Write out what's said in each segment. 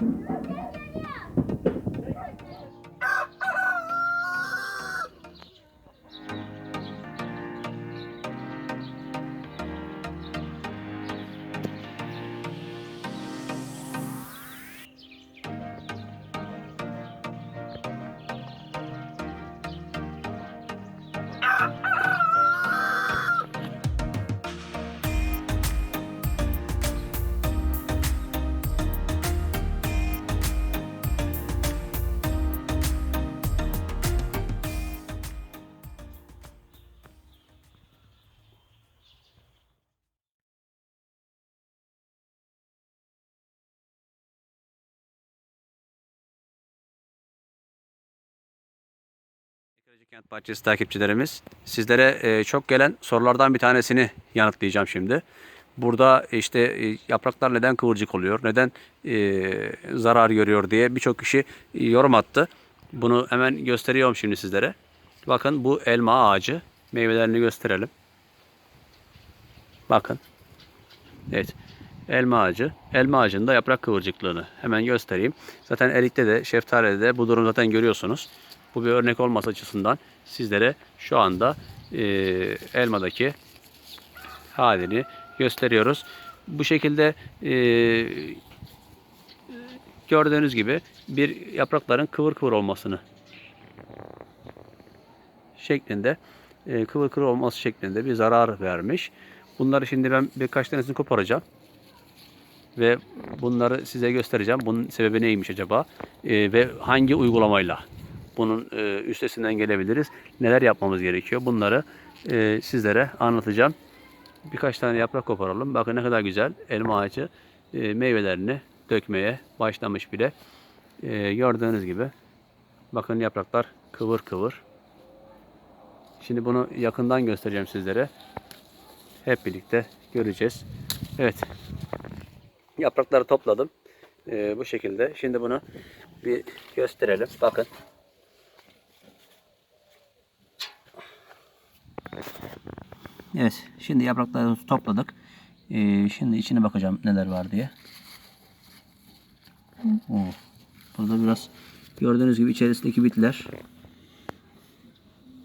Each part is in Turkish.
Ekoloji Kent Bahçesi takipçilerimiz, sizlere e, çok gelen sorulardan bir tanesini yanıtlayacağım şimdi. Burada işte e, yapraklar neden kıvırcık oluyor, neden e, zarar görüyor diye birçok kişi e, yorum attı. Bunu hemen gösteriyorum şimdi sizlere. Bakın bu elma ağacı. Meyvelerini gösterelim. Bakın. Evet. Elma ağacı. Elma ağacında yaprak kıvırcıklığını hemen göstereyim. Zaten erikte de, şeftalide de bu durum zaten görüyorsunuz. Bu bir örnek olması açısından sizlere şu anda e, elmadaki halini gösteriyoruz. Bu şekilde e, gördüğünüz gibi bir yaprakların kıvır kıvır olmasını şeklinde e, kıvır kıvır olması şeklinde bir zarar vermiş. Bunları şimdi ben birkaç tanesini koparacağım. Ve bunları size göstereceğim. Bunun sebebi neymiş acaba? E, ve hangi uygulamayla bunun e, üstesinden gelebiliriz? Neler yapmamız gerekiyor? Bunları e, sizlere anlatacağım. Birkaç tane yaprak koparalım. Bakın ne kadar güzel elma ağacı e, meyvelerini dökmeye başlamış bile. E, gördüğünüz gibi bakın yapraklar kıvır kıvır. Şimdi bunu yakından göstereceğim sizlere. Hep birlikte göreceğiz. Evet. Yaprakları topladım. Ee, bu şekilde. Şimdi bunu bir gösterelim. Bakın. Evet. Şimdi yaprakları topladık. Ee, şimdi içine bakacağım neler var diye. Oo. Burada biraz gördüğünüz gibi içerisindeki bitler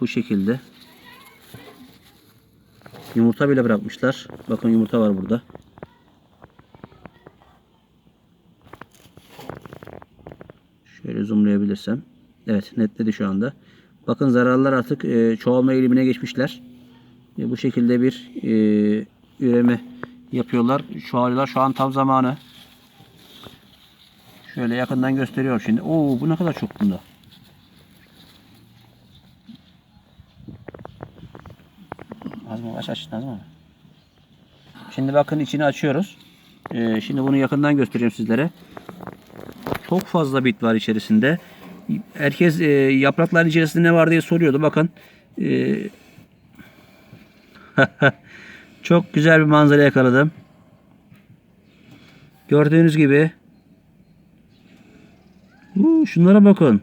bu şekilde. Yumurta bile bırakmışlar. Bakın yumurta var burada. Şöyle zoomlayabilirsem. Evet netledi şu anda. Bakın zararlar artık e, çoğalma eğilimine geçmişler. E, bu şekilde bir e, üreme yapıyorlar. Çoğalıyorlar. Şu an tam zamanı. Şöyle yakından gösteriyorum şimdi. Oo bu ne kadar çok bunda. Az mı? Aç aç Nazım. Şimdi bakın içini açıyoruz. Ee, şimdi bunu yakından göstereyim sizlere. Çok fazla bit var içerisinde. Herkes e, yaprakların içerisinde ne var diye soruyordu. Bakın. E, çok güzel bir manzara yakaladım. Gördüğünüz gibi. Uu, şunlara bakın.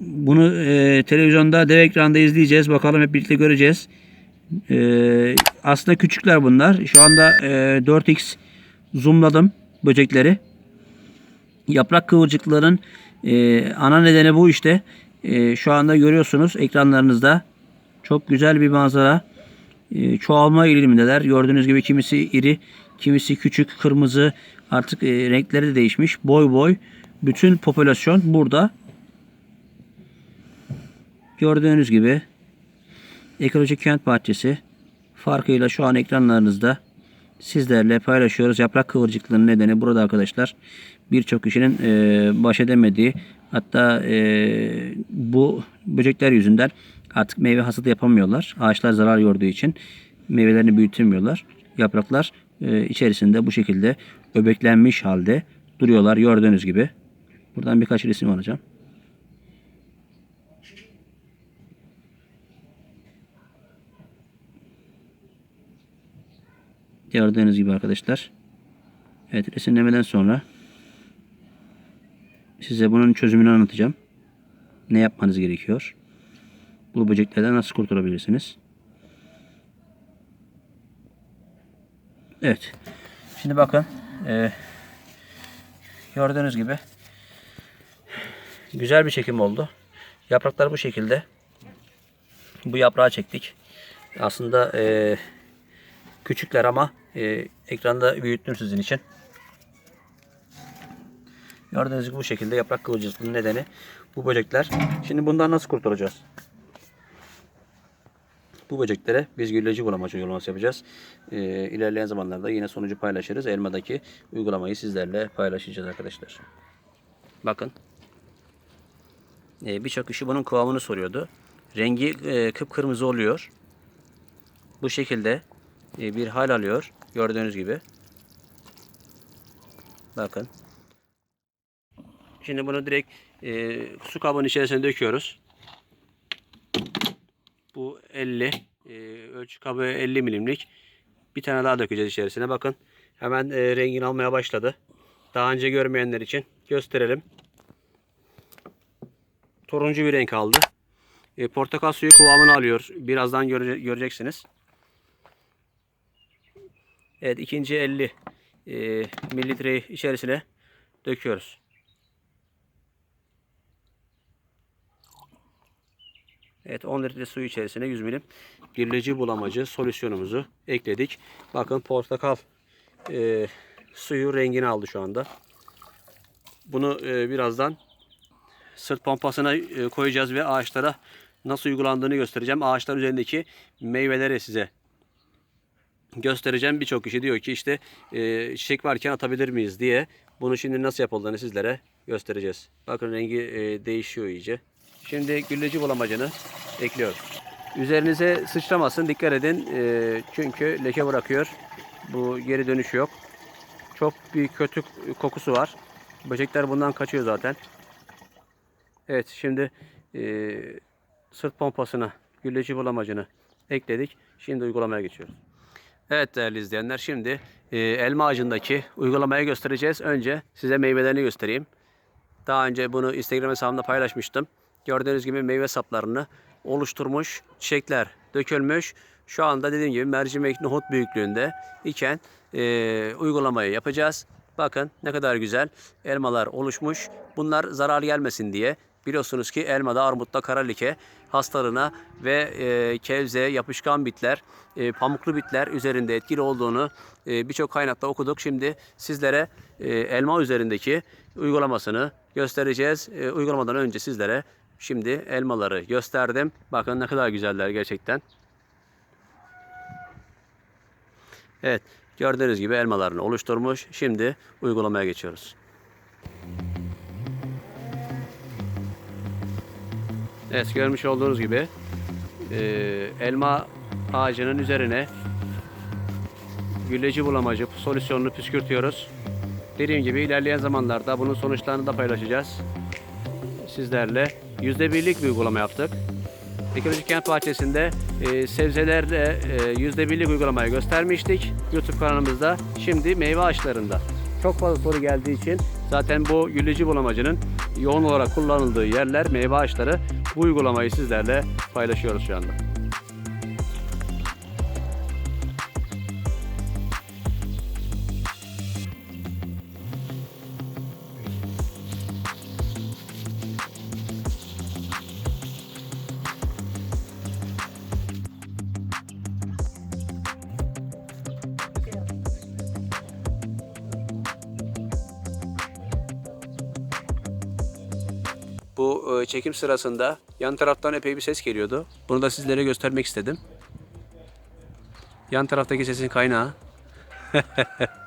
Bunu e, televizyonda dev ekranda izleyeceğiz. Bakalım hep birlikte göreceğiz. E, aslında küçükler bunlar. Şu anda e, 4x zoomladım böcekleri. Yaprak kıvırcıkların e, ana nedeni bu işte. E, şu anda görüyorsunuz ekranlarınızda. Çok güzel bir manzara. E, çoğalma eğilimindeler. Gördüğünüz gibi kimisi iri, kimisi küçük, kırmızı. Artık e, renkleri de değişmiş. Boy boy. Bütün popülasyon burada. Gördüğünüz gibi Ekolojik Kent Bahçesi farkıyla şu an ekranlarınızda sizlerle paylaşıyoruz. Yaprak kıvırcıklığının nedeni burada arkadaşlar. Birçok kişinin e, baş edemediği hatta e, bu böcekler yüzünden artık meyve hasadı yapamıyorlar. Ağaçlar zarar gördüğü için meyvelerini büyütemiyorlar. Yapraklar e, içerisinde bu şekilde öbeklenmiş halde duruyorlar gördüğünüz gibi. Buradan birkaç resim alacağım. Gördüğünüz gibi arkadaşlar. Evet resimlemeden sonra size bunun çözümünü anlatacağım. Ne yapmanız gerekiyor? Bu böceklerden nasıl kurtulabilirsiniz? Evet. Şimdi bakın. e, gördüğünüz gibi güzel bir çekim oldu. Yapraklar bu şekilde. Bu yaprağı çektik. Aslında e, küçükler ama e, ekranda büyüttüm sizin için. Gördüğünüz gibi bu şekilde yaprak kıvılcımının nedeni bu böcekler. Şimdi bundan nasıl kurtulacağız? Bu böceklere biz gülleci bulamacı uygulaması yapacağız. Ee, ilerleyen zamanlarda yine sonucu paylaşırız. Elmadaki uygulamayı sizlerle paylaşacağız arkadaşlar. Bakın. Ee, Birçok kişi bunun kıvamını soruyordu. Rengi e, kıpkırmızı oluyor. Bu şekilde e, bir hal alıyor. Gördüğünüz gibi. Bakın. Şimdi bunu direkt e, su kabının içerisine döküyoruz. Bu 50. E, ölçü kabı 50 milimlik. Bir tane daha dökeceğiz içerisine. Bakın hemen e, rengini almaya başladı. Daha önce görmeyenler için gösterelim. Turuncu bir renk aldı. E, portakal suyu kıvamını alıyor. Birazdan göre- göreceksiniz. Evet ikinci 50 e, mililitreyi içerisine döküyoruz. Evet 10 litre suyu içerisine 100 milim birleyici bulamacı solüsyonumuzu ekledik. Bakın portakal e, suyu rengini aldı şu anda. Bunu e, birazdan sırt pompasına e, koyacağız ve ağaçlara nasıl uygulandığını göstereceğim. Ağaçlar üzerindeki meyveleri size göstereceğim. Birçok kişi diyor ki işte e, çiçek varken atabilir miyiz diye. Bunu şimdi nasıl yapıldığını sizlere göstereceğiz. Bakın rengi e, değişiyor iyice. Şimdi gülleci bulamacını ekliyoruz. Üzerinize sıçramasın dikkat edin. E, çünkü leke bırakıyor. Bu geri dönüşü yok. Çok bir kötü kokusu var. Böcekler bundan kaçıyor zaten. Evet şimdi e, sırt pompasına gülleci bulamacını ekledik. Şimdi uygulamaya geçiyoruz. Evet değerli izleyenler şimdi e, elma ağacındaki uygulamayı göstereceğiz. Önce size meyvelerini göstereyim. Daha önce bunu Instagram hesabımda paylaşmıştım. Gördüğünüz gibi meyve saplarını oluşturmuş, çiçekler dökülmüş. Şu anda dediğim gibi mercimek nohut büyüklüğünde iken e, uygulamayı yapacağız. Bakın ne kadar güzel elmalar oluşmuş. Bunlar zarar gelmesin diye biliyorsunuz ki elmada, armutta kara leke hastalığına ve e, kevze, yapışkan bitler, e, pamuklu bitler üzerinde etkili olduğunu e, birçok kaynakta okuduk. Şimdi sizlere e, elma üzerindeki uygulamasını göstereceğiz. E, uygulamadan önce sizlere şimdi elmaları gösterdim. Bakın ne kadar güzeller gerçekten. Evet, gördüğünüz gibi elmalarını oluşturmuş. Şimdi uygulamaya geçiyoruz. Evet, görmüş olduğunuz gibi e, elma ağacının üzerine gülleci bulamacı solüsyonunu püskürtüyoruz. Dediğim gibi ilerleyen zamanlarda bunun sonuçlarını da paylaşacağız. Sizlerle %1'lik bir uygulama yaptık. Ekolojik Kent Bahçesi'nde e, sebzelerle e, %1'lik uygulamayı göstermiştik YouTube kanalımızda. Şimdi meyve ağaçlarında. Çok fazla soru geldiği için zaten bu gülleci bulamacının yoğun olarak kullanıldığı yerler, meyve ağaçları bu uygulamayı sizlerle paylaşıyoruz şu anda. Bu e, çekim sırasında yan taraftan epey bir ses geliyordu. Bunu da sizlere göstermek istedim. Yan taraftaki sesin kaynağı.